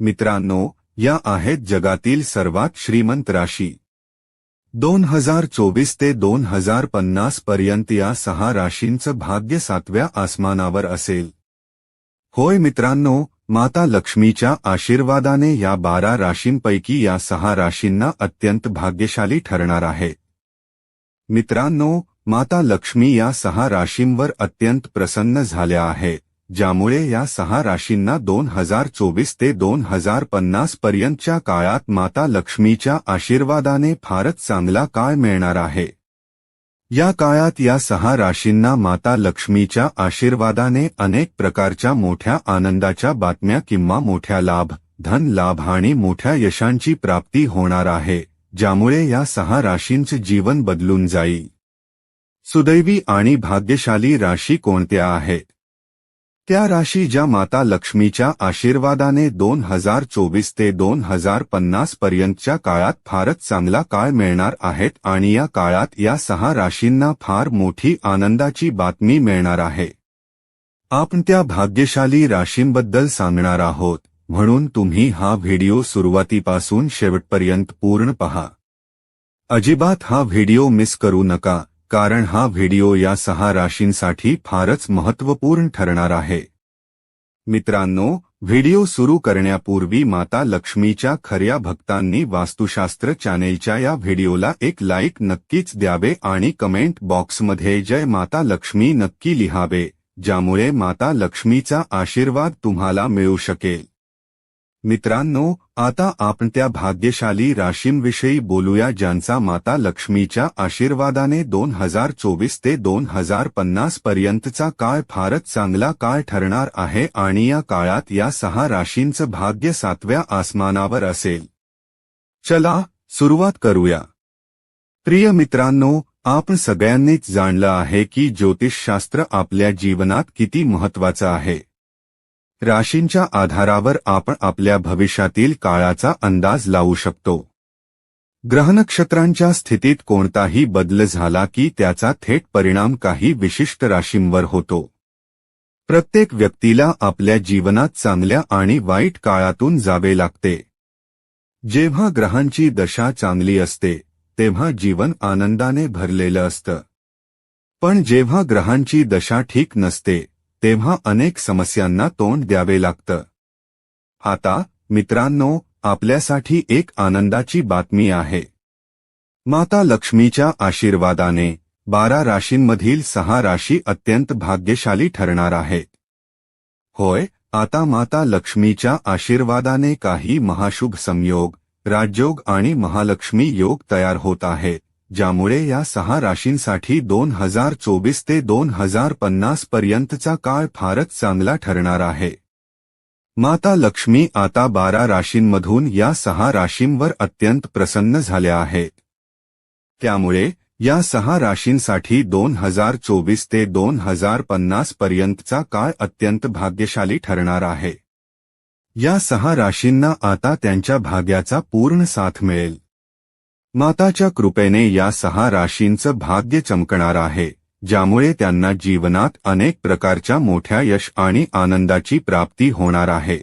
मित्रांनो या आहेत जगातील सर्वात श्रीमंत राशी. दोन हजार चोवीस ते दोन हजार पन्नास पर्यंत या सहा राशींचं भाग्य सातव्या आसमानावर असेल. होय मित्रांनो माता लक्ष्मीच्या आशीर्वादाने या बारा राशींपैकी या सहा राशींना अत्यंत भाग्यशाली ठरणार आहे. मित्रांनो माता लक्ष्मी या सहा राशींवर अत्यंत प्रसन्न झाल्या आहे. ज्यामुळे या सहा राशींना दोन हजार चोवीस ते दोन हजार पन्नास पर्यंतच्या काळात माता लक्ष्मीच्या आशीर्वादाने फारच चांगला काळ मिळणार आहे. या काळात या सहा राशींना माता लक्ष्मीच्या आशीर्वादाने अनेक प्रकारच्या मोठ्या आनंदाच्या बातम्या किंवा मोठ्या लाभ धन लाभ आणि मोठ्या यशांची प्राप्ती होणार आहे ज्यामुळे या सहा राशींचे जीवन बदलून जाईल. सुदैवी आणि भाग्यशाली राशी कोणत्या आहेत त्या राशी ज्या माता लक्ष्मीच्या आशीर्वादाने दोन हजार चोवीस ते दोन हजार पन्नास पर्यंतच्या काळात फारच चांगला काळ मिळणार आहेत आणि या काळात या सहा राशींना फार मोठी आनंदाची बातमी मिळणार आहे. आपण त्या भाग्यशाली राशींबद्दल सांगणार आहोत म्हणून तुम्ही हा व्हिडिओ सुरुवातीपासून शेवटपर्यंत पूर्ण पहा. अजिबात हा व्हिडिओ मिस करू नका कारण हा व्हिडिओ या सहा राशींसाठी फारच महत्त्वपूर्ण ठरणार आहे. मित्रांनो व्हिडिओ सुरू करण्यापूर्वी माता लक्ष्मीच्या खऱ्या भक्तांनी वास्तुशास्त्र चॅनेलच्या या व्हिडिओला एक लाईक नक्कीच द्यावे आणि कमेंट बॉक्समध्ये जय माता लक्ष्मी नक्की लिहावे ज्यामुळे माता लक्ष्मीचा आशीर्वाद तुम्हाला मिळू शकेल. मित्रांनो आता आपण त्या भाग्यशाली राशींविषयी बोलूया ज्यांचा माता लक्ष्मीच्या आशीर्वादाने दोन हजार चोवीस ते दोन हजार पन्नास पर्यंतचा काळ फारच चांगला काळ ठरणार आहे आणि या काळात या सहा राशींचं भाग्य सातव्या आसमानावर असेल. चला सुरुवात करूया. प्रिय मित्रांनो आपण सगळ्यांनीच जाणलं आहे की ज्योतिषशास्त्र आपल्या जीवनात किती महत्वाचं आहे. राशींच्या आधारावर आपण आपल्या भविष्यातील काळाचा अंदाज लावू शकतो. ग्रहनक्षत्रांच्या स्थितीत कोणताही बदल झाला की त्याचा थेट परिणाम काही विशिष्ट राशींवर होतो. प्रत्येक व्यक्तीला आपल्या जीवनात चांगल्या आणि वाईट काळातून जावे लागते. जेव्हा ग्रहांची दशा चांगली असते तेव्हा जीवन आनंदाने भरलेलं असतं. पण जेव्हा ग्रहांची दशा ठीक नसते तेव्हा अनेक समस्यांना तोंड द्यावे लागतं. आता मित्रांनो आपल्यासाठी एक आनंदाची बातमी आहे. माता लक्ष्मीच्या आशीर्वादाने बारा राशींमधील सहा राशी अत्यंत भाग्यशाली ठरणार आहेत होय आता माता लक्ष्मीच्या आशीर्वादाने काही महाशुभ संयोग राजयोग आणि महालक्ष्मी योग तयार होत आहेत. ज्यामुळे या सहा राशींसाठी दोन हजार चोवीस ते दोन हजार पन्नास पर्यंतचा काळ फारच चांगला ठरणार आहे. माता लक्ष्मी आता बारा राशींमधून या सहा राशींवर अत्यंत प्रसन्न झाल्या आहेत. त्यामुळे या सहा राशींसाठी दोन हजार चोवीस ते दोन हजार पन्नास पर्यंतचा काळ अत्यंत भाग्यशाली ठरणार आहे. या सहा राशींना आता त्यांच्या भाग्याचा पूर्ण साथ मिळेल. माताच्या कृपेने या सहा राशींचं भाग्य चमकणार आहे ज्यामुळे त्यांना जीवनात अनेक प्रकारच्या मोठ्या यश आणि आनंदाची प्राप्ती होणार आहे.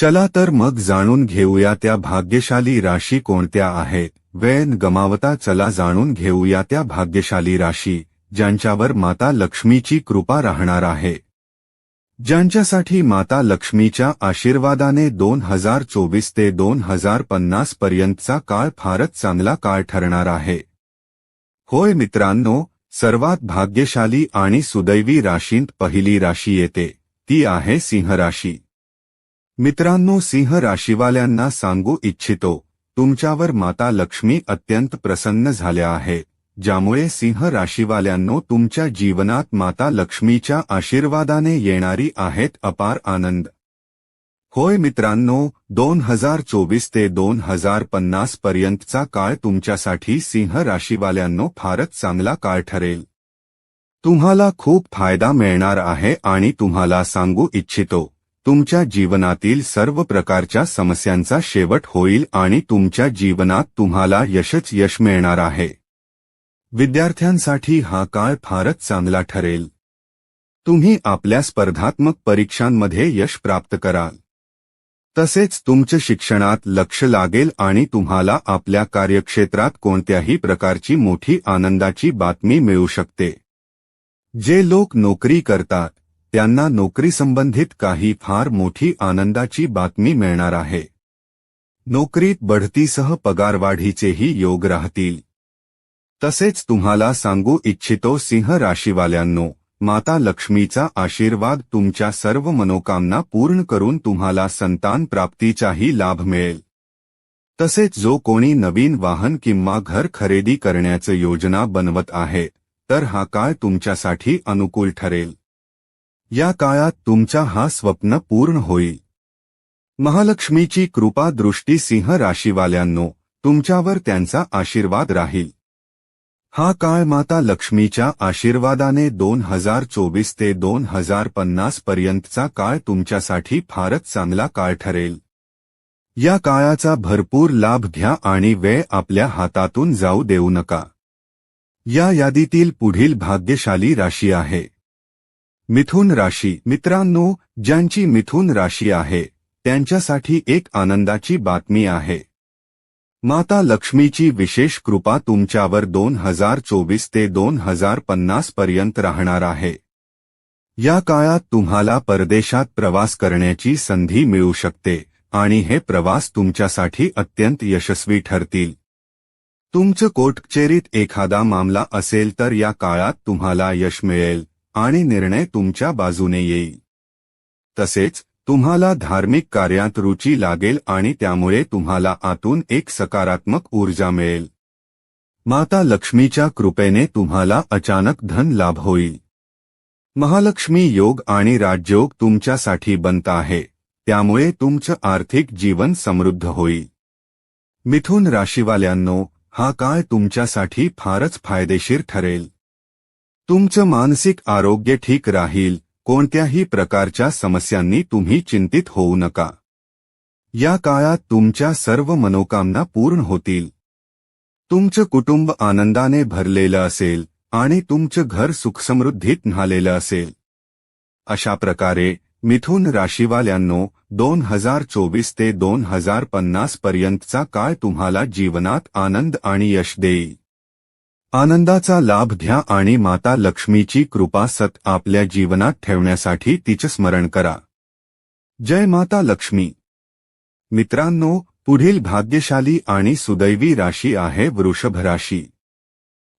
चला तर मग जाणून घेऊया त्या भाग्यशाली राशी कोणत्या आहेत. वेन गमावता चला जाणून घेऊया त्या भाग्यशाली राशी ज्यांच्यावर माता लक्ष्मीची कृपा राहणार आहे. ज्यांच्यासाठी माता लक्ष्मीच्या आशीर्वादाने दोन हजार चोवीस ते दोन हजार पन्नास पर्यंतचा काळ फारच चांगला काळ ठरणार आहे. होय मित्रांनो सर्वात भाग्यशाली आणि सुदैवी राशींत पहिली राशी येते ती आहे सिंह राशी. मित्रांनो सिंह राशीवाल्यांना सांगू इच्छितो तुमच्यावर माता लक्ष्मी अत्यंत प्रसन्न झाल्या आहेत ज्यामुळे सिंह राशीवाल्यांनो तुमच्या जीवनात माता लक्ष्मीच्या आशीर्वादाने येणारी आहेत अपार आनंद. होय मित्रांनो दोन हजार चोवीस ते दोन हजार पन्नास पर्यंतचा काळ तुमच्यासाठी सिंह राशीवाल्यांनो फारच चांगला काळ ठरेल. तुम्हाला खूप फायदा मिळणार आहे आणि तुम्हाला सांगू इच्छितो तुमच्या जीवनातील सर्व प्रकारच्या समस्यांचा शेवट होईल आणि तुमच्या जीवनात तुम्हाला यशच यश मिळणार आहे. विद्यार्थ्यांसाठी हा काळ फारच चांगला ठरेल. तुम्ही आपल्या स्पर्धात्मक परीक्षांमध्ये यश प्राप्त कराल. तसेच तुमच्या शिक्षणात लक्ष लागेल आणि तुम्हाला आपल्या कार्यक्षेत्रात कोणत्याही प्रकारची मोठी आनंदाची बातमी मिळू शकते. जे लोक नोकरी करतात त्यांना नोकरीसंबंधित काही फार मोठी आनंदाची बातमी मिळणार आहे. नोकरीत बढतीसह पगारवाढीचेही योग राहतील. तसेच तुम्हाला सांगू इच्छितो सिंह राशीवाल्यांनो माता लक्ष्मीचा आशीर्वाद तुमच्या सर्व मनोकामना पूर्ण करून तुम्हाला संतान प्राप्तीचाही लाभ मिळेल. तसेच जो कोणी नवीन वाहन किंवा घर खरेदी करण्याचं योजना बनवत आहे तर हा काळ तुमच्यासाठी अनुकूल ठरेल. या काळात तुमचा हा स्वप्न पूर्ण होईल. महालक्ष्मीची कृपा दृष्टी सिंह राशीवाल्यांनो तुमच्यावर त्यांचा आशीर्वाद राहील. हा काळ माता लक्ष्मीच्या आशीर्वादाने दोन हजार चोवीस ते दोन हजार पन्नास पर्यंतचा काळ तुमच्यासाठी फारच चांगला काळ ठरेल. या काळाचा भरपूर लाभ घ्या आणि वेळ आपल्या हातातून जाऊ देऊ नका. या यादीतील पुढील भाग्यशाली राशी आहे. मिथुन राशी. मित्रांनो ज्यांची मिथुन राशी आहे त्यांच्यासाठी एक आनंदाची बातमी आहे. माता लक्ष्मीची विशेष कृपा तुमच्यावर दोन हजार चोवीस ते दोन हजार पन्नास पर्यंत राहणार आहे. या काळात तुम्हाला परदेशात प्रवास करण्याची संधी मिळू शकते आणि हे प्रवास तुमच्यासाठी अत्यंत यशस्वी ठरतील. तुमचं कोर्टकचेरीत एखादा मामला असेल तर या काळात तुम्हाला यश मिळेल आणि निर्णय तुमच्या बाजूने येईल. तसेच तुम्हाला धार्मिक कार्यात रुची लागेल आणि त्यामुळे तुम्हाला आतून एक सकारात्मक ऊर्जा मिळेल. माता लक्ष्मीच्या कृपेने तुम्हाला अचानक धन लाभ होईल. महालक्ष्मी योग आणि राजयोग तुमच्यासाठी बनत आहे. त्यामुळे तुमचं आर्थिक जीवन समृद्ध होईल. मिथुन राशीवाल्यांनो हा काळ तुमच्यासाठी फारच फायदेशीर ठरेल. तुमचं मानसिक आरोग्य ठीक राहील कोणत्याही प्रकारच्या समस्यांनी तुम्ही चिंतित होऊ नका. या काळात तुमच्या सर्व मनोकामना पूर्ण होतील. तुमचं कुटुंब आनंदाने भरलेलं असेल आणि तुमचं घर सुखसमृद्धीत न्हालेलं असेल. अशा प्रकारे मिथुन राशीवाल्यांनो दोन हजार चोवीस ते दोन हजार पन्नास पर्यंतचा काळ तुम्हाला जीवनात आनंद आणि यश देईल. आनंदाचा लाभ घ्या आणि माता लक्ष्मीची कृपा सत आपल्या जीवनात ठेवण्यासाठी तिचं स्मरण करा. जय माता लक्ष्मी. मित्रांनो पुढील भाग्यशाली आणि सुदैवी राशी आहे वृषभ राशी.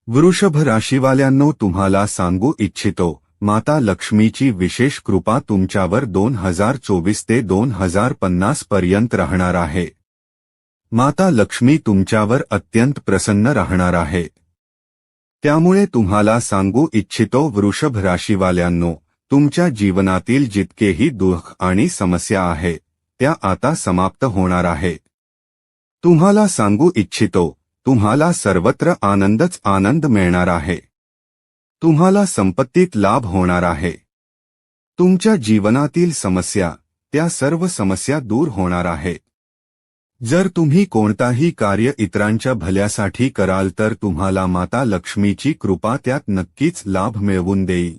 वृषभ राशीवाल्यांनो तुम्हाला सांगू इच्छितो माता लक्ष्मीची विशेष कृपा तुमच्यावर दोन हजार चोवीस ते दोन हजार पन्नास पर्यंत राहणार आहे. माता लक्ष्मी तुमच्यावर अत्यंत प्रसन्न राहणार आहे. त्यामुळे तुम्हाला सांगू इच्छितो वृषभ राशीवाल्यांनो तुमच्या जीवनातील जितकेही दुःख आणि समस्या आहे त्या आता समाप्त होणार आहे. तुम्हाला सांगू इच्छितो तुम्हाला सर्वत्र आनंदच आनंद मिळणार आहे. तुम्हाला संपत्तीत लाभ होणार आहे. तुमच्या जीवनातील समस्या त्या सर्व समस्या दूर होणार आहेत जर तुम्ही कोणताही कार्य इतरांच्या भल्यासाठी कराल तर तुम्हाला माता लक्ष्मीची कृपा त्यात नक्कीच लाभ मिळवून देईल.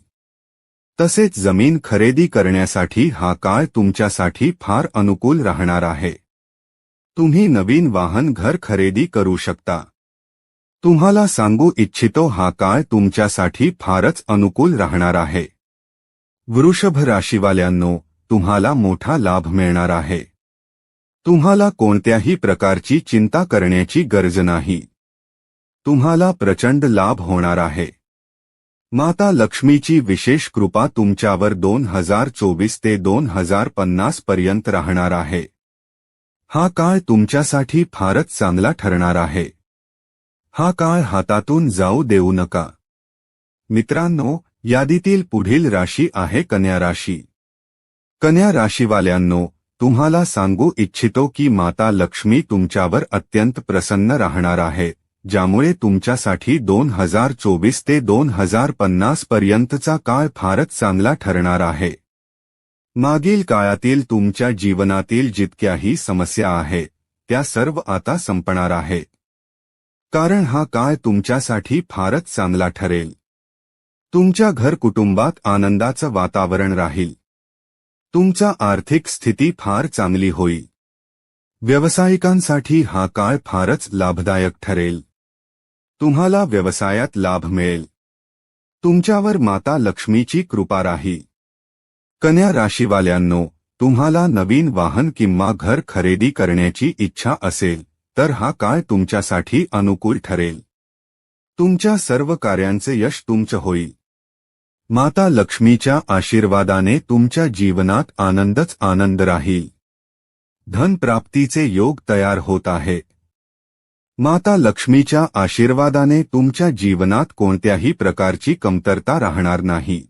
तसेच जमीन खरेदी करण्यासाठी हा काळ तुमच्यासाठी फार अनुकूल राहणार आहे. तुम्ही नवीन वाहन घर खरेदी करू शकता. तुम्हाला सांगू इच्छितो हा काळ तुमच्यासाठी फारच अनुकूल राहणार आहे. वृषभ राशीवाल्यांनो तुम्हाला मोठा लाभ मिळणार आहे. तुम्हाला कोणत्याही प्रकारची चिंता करण्याची गरज नाही. तुम्हाला प्रचंड लाभ होणार आहे. माता लक्ष्मीची विशेष कृपा तुमच्यावर दोन हजार चोवीस ते दोन हजार पन्नास पर्यंत राहणार आहे. हा काळ तुमच्यासाठी फारच चांगला ठरणार आहे. हा काळ हातातून जाऊ देऊ नका. मित्रांनो यादीतील पुढील राशी आहे कन्या राशी. कन्या राशीवाल्यांनो तुम्हाला सांगू इच्छितो की माता लक्ष्मी तुमच्यावर अत्यंत प्रसन्न राहणार आहे ज्यामुळे तुमच्यासाठी दोन हजार चोवीस ते दोन हजार पन्नास पर्यंतचा काळ फारच चांगला ठरणार आहे. मागील काळातील तुमच्या जीवनातील जितक्याही समस्या आहे त्या सर्व आता संपणार आहे. कारण हा काळ तुमच्यासाठी फारच चांगला ठरेल. तुमच्या घर कुटुंबात आनंदाचं वातावरण राहील. तुमचा आर्थिक स्थिती फार चांगली होईल व्यावसायिकांसाठी हा काळ फारच लाभदायक ठरेल. तुम्हाला व्यवसायात लाभ मिळेल. तुमच्यावर माता लक्ष्मीची कृपा राही. कन्या राशीवाल्यांनो तुम्हाला नवीन वाहन किंवा घर खरेदी करण्याची इच्छा असेल तर हा काळ तुमच्यासाठी अनुकूल ठरेल. तुमच्या सर्व कार्यांचे यश तुमचं होईल. माता लक्ष्मीच्या आशीर्वादाने तुमच्या जीवनात आनंदच आनंद राहील. धनप्राप्तीचे योग तयार होत आहे. माता लक्ष्मीच्या आशीर्वादाने तुमच्या जीवनात कोणत्याही प्रकारची कमतरता राहणार नाही.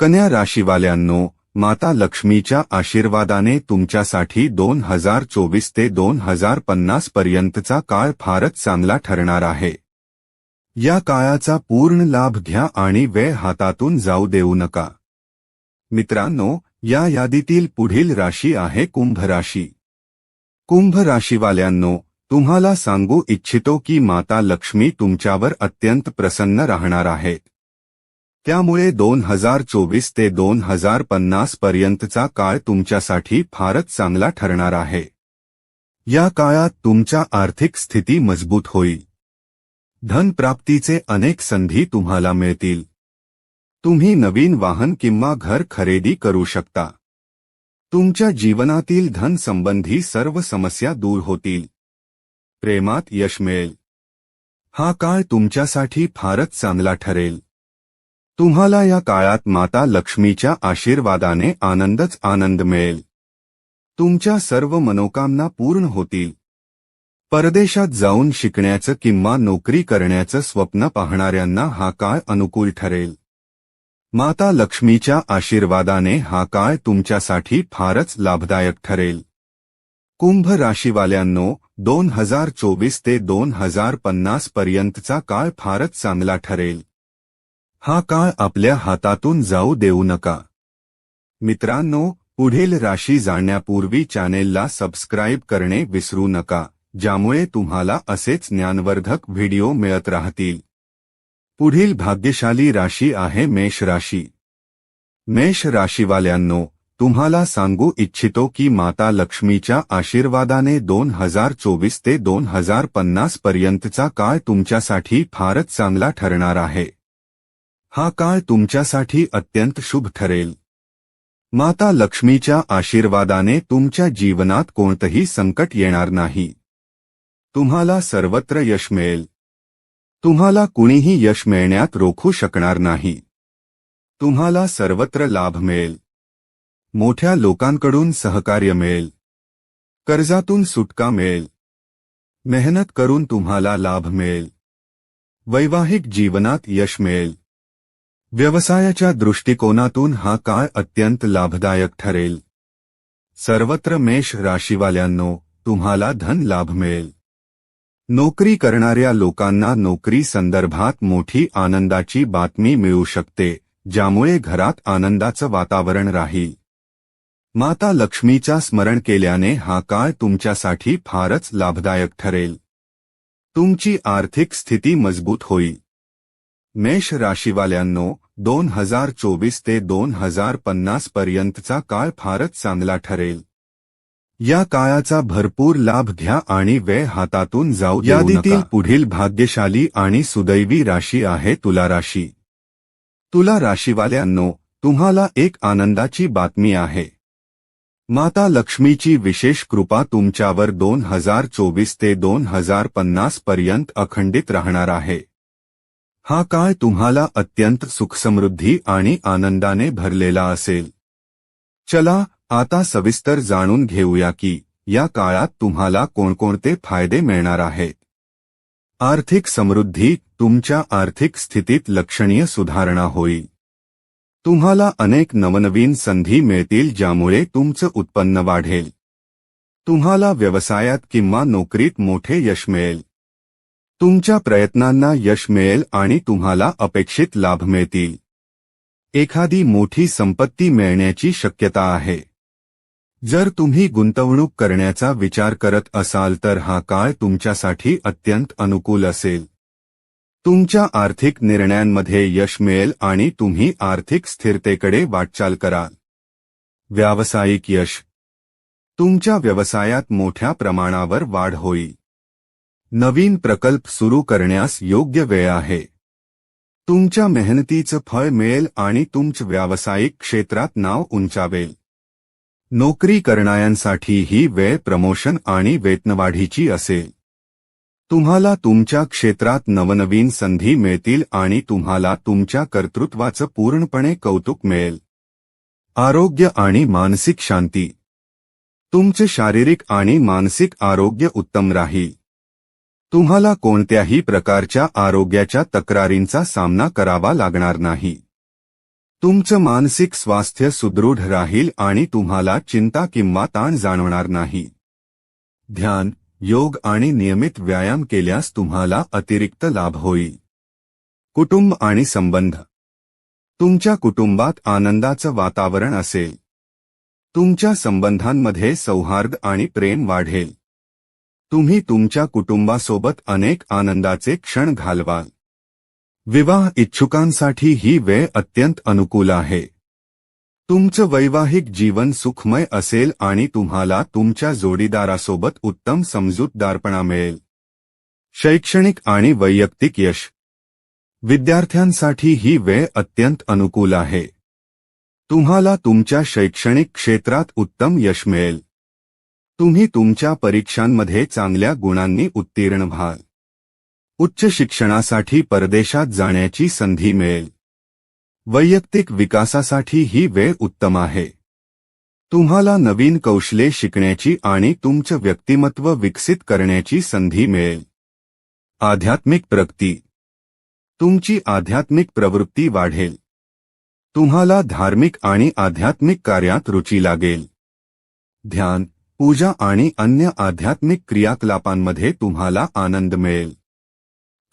कन्या राशीवाल्यांनो माता लक्ष्मीच्या आशीर्वादाने तुमच्यासाठी दोन हजार चोवीस ते दोन हजार पन्नास पर्यंतचा काळ फारच चांगला ठरणार आहे. या काळाचा पूर्ण लाभ घ्या आणि वेळ हातातून जाऊ देऊ नका. मित्रांनो या यादीतील पुढील राशी आहे कुंभ राशी. कुंभ राशीवाल्यांनो तुम्हाला सांगू इच्छितो की माता लक्ष्मी तुमच्यावर अत्यंत प्रसन्न राहणार आहेत. त्यामुळे दोन हजार चोवीस ते दोन हजार पन्नास पर्यंतचा काळ तुमच्यासाठी फारच चांगला ठरणार आहे. या काळात तुमच्या आर्थिक स्थिती मजबूत होईल. धनप्राप्तीचे अनेक संधी तुम्हाला मिळतील. तुम्ही नवीन वाहन किंवा घर खरेदी करू शकता. तुमच्या जीवनातील धन संबंधी सर्व समस्या दूर होतील. प्रेमात यश मिळेल. हा काळ तुमच्यासाठी फारच चांगला ठरेल. तुम्हाला या काळात माता लक्ष्मीच्या आशीर्वादाने आनंदच आनंद मिळेल. तुमच्या सर्व मनोकामना पूर्ण होतील. परदेशात जाऊन शिकण्याचं किंवा नोकरी करण्याचं स्वप्न पाहणाऱ्यांना हा काळ अनुकूल ठरेल. माता लक्ष्मीच्या आशीर्वादाने हा काळ तुमच्यासाठी फारच लाभदायक ठरेल. कुंभ राशीवाल्यांनो दोन हजार चोवीस ते दोन हजार पन्नास पर्यंतचा काळ फारच चांगला ठरेल. हा काळ आपल्या हातातून जाऊ देऊ नका. मित्रांनो पुढील राशी जाणण्यापूर्वी चॅनेलला सबस्क्राईब करणे विसरू नका. ज्यामुळे तुम्हाला असेच ज्ञानवर्धक व्हिडिओ मिळत राहतील. पुढील भाग्यशाली राशी आहे मेष राशी. मेष राशीवाल्यांनो तुम्हाला सांगू इच्छितो की माता लक्ष्मीच्या आशीर्वादाने दोन हजार चोवीस ते दोन हजार पन्नास पर्यंतचा काळ तुमच्यासाठी फारच चांगला ठरणार आहे. हा काळ तुमच्यासाठी अत्यंत शुभ ठरेल. माता लक्ष्मीच्या आशीर्वादाने तुमच्या जीवनात कोणतंही संकट येणार नाही. तुम्हाला सर्वत्र यश मिळेल. तुम्हाला कुणीही यश मिळण्यात रोखू शकणार नाही. तुम्हाला सर्वत्र लाभ मिळेल. मोठ्या लोकांकडून सहकार्य मिळेल. कर्जातून सुटका मिळेल. मेहनत करून तुम्हाला लाभ मिळेल. वैवाहिक जीवनात यश मिळेल. व्यवसायाच्या दृष्टिकोनातून हा काळ अत्यंत लाभदायक ठरेल. सर्वत्र मेष राशीवाल्यांनो तुम्हाला धन लाभ मिळेल. नोकरी करणाऱ्या लोकांना नोकरी संदर्भात मोठी आनंदाची बातमी मिळू शकते ज्यामुळे घरात आनंदाचं वातावरण राहील. माता लक्ष्मीचा स्मरण केल्याने हा काळ तुमच्यासाठी फारच लाभदायक ठरेल. तुमची आर्थिक स्थिती मजबूत होईल. मेष राशीवाल्यांनो दोन हजार चोवीस ते दोन हजार पन्नास पर्यंतचा काळ फारच चांगला ठरेल. या काळाचा भरपूर लाभ घ्या आणि वेळ हातातून जाऊ यादीतील पुढील भाग्यशाली आणि सुदैवी राशी आहे तुला राशी. तुला राशीवाल्यांनो तुम्हाला एक आनंदाची बातमी आहे. माता लक्ष्मीची विशेष कृपा तुमच्यावर दोन हजार चोवीस ते दोन हजार पन्नास पर्यंत अखंडित राहणार आहे. हा काळ तुम्हाला अत्यंत सुखसमृद्धी आणि आनंदाने भरलेला असेल. चला आता सविस्तर जाणून घेऊया की या काळात तुम्हाला कोणकोणते फायदे मिळणार आहेत. आर्थिक समृद्धी तुमच्या आर्थिक स्थितीत लक्षणीय सुधारणा होईल. तुम्हाला अनेक नवनवीन संधी मिळतील ज्यामुळे तुमचं उत्पन्न वाढेल. तुम्हाला व्यवसायात किंवा नोकरीत मोठे यश मिळेल. तुमच्या प्रयत्नांना यश मिळेल आणि तुम्हाला अपेक्षित लाभ मिळतील. एखादी मोठी संपत्ती मिळण्याची शक्यता आहे. जर तुम्ही गुंतवणूक करण्याचा विचार करत असाल तर हा काळ तुमच्यासाठी अत्यंत अनुकूल असेल. तुमच्या आर्थिक निर्णयांमध्ये यश मिळेल आणि तुम्ही आर्थिक स्थिरतेकडे वाटचाल कराल. व्यावसायिक यश. तुमच्या व्यवसायात मोठ्या प्रमाणावर वाढ होईल. नवीन प्रकल्प सुरू करण्यास योग्य वेळ आहे. तुमच्या मेहनतीचं फळ मिळेल आणि तुमच्या व्यावसायिक क्षेत्रात नाव उंचावेल. नोकरी करणाऱ्यांसाठी ही वेळ प्रमोशन आणि वेतनवाढीची असेल. तुम्हाला तुमच्या क्षेत्रात नवनवीन संधी मिळतील आणि तुम्हाला तुमच्या कर्तृत्वाचं पूर्णपणे कौतुक मिळेल. आरोग्य आणि मानसिक शांती. तुमचे शारीरिक आणि मानसिक आरोग्य उत्तम राहील. तुम्हाला कोणत्याही प्रकारच्या आरोग्याच्या तक्रारींचा सामना करावा लागणार नाही. तुमचं मानसिक स्वास्थ्य सुदृढ राहील आणि तुम्हाला चिंता किंवा ताण जाणवणार नाही. ध्यान योग आणि नियमित व्यायाम केल्यास तुम्हाला अतिरिक्त लाभ होईल. कुटुंब आणि संबंध. तुमच्या कुटुंबात आनंदाचं वातावरण असेल. तुमच्या संबंधांमध्ये सौहार्द आणि प्रेम वाढेल. तुम्ही तुमच्या कुटुंबासोबत अनेक आनंदाचे क्षण घालवाल. विवाह इच्छुकांसाठी ही वेळ अत्यंत अनुकूल आहे. तुमचं वैवाहिक जीवन सुखमय असेल आणि तुम्हाला तुमच्या जोडीदारासोबत उत्तम समजूतदारपणा मिळेल. शैक्षणिक आणि वैयक्तिक यश. विद्यार्थ्यांसाठी ही वेळ अत्यंत अनुकूल आहे. तुम्हाला तुमच्या शैक्षणिक क्षेत्रात उत्तम यश मिळेल. तुम्ही तुमच्या परीक्षांमध्ये चांगल्या गुणांनी उत्तीर्ण व्हाल. उच्च शिक्षणासाठी परदेशात जाण्याची संधी मिळेल. वैयक्तिक विकासासाठी ही वेळ उत्तम आहे. तुम्हाला नवीन कौशले शिकण्याची आणि तुमचं व्यक्तिमत्व विकसित करण्याची संधी मिळेल. आध्यात्मिक प्रगती. तुमची आध्यात्मिक प्रवृत्ती वाढेल. तुम्हाला धार्मिक आणि आध्यात्मिक कार्यात रुची लागेल. ध्यान, पूजा आणि अन्य आध्यात्मिक क्रियाकलापांमध्ये तुम्हाला आनंद मिळेल.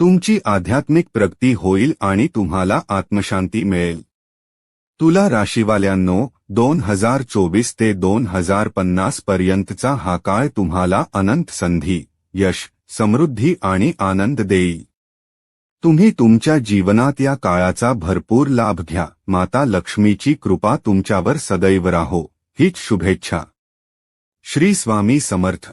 तुमची आध्यात्मिक प्रगती होईल आणि तुम्हाला आत्मशांती मिळेल. तुला राशीवाल्यांनो दोन हजार चोवीस ते दोन हजार पन्नास पर्यंतचा हा काळ तुम्हाला अनंत संधी यश समृद्धी आणि आनंद देईल. तुम्ही तुमच्या जीवनात या काळाचा भरपूर लाभ घ्या. माता लक्ष्मीची कृपा तुमच्यावर सदैव राहो. हीच शुभेच्छा. श्री स्वामी समर्थ.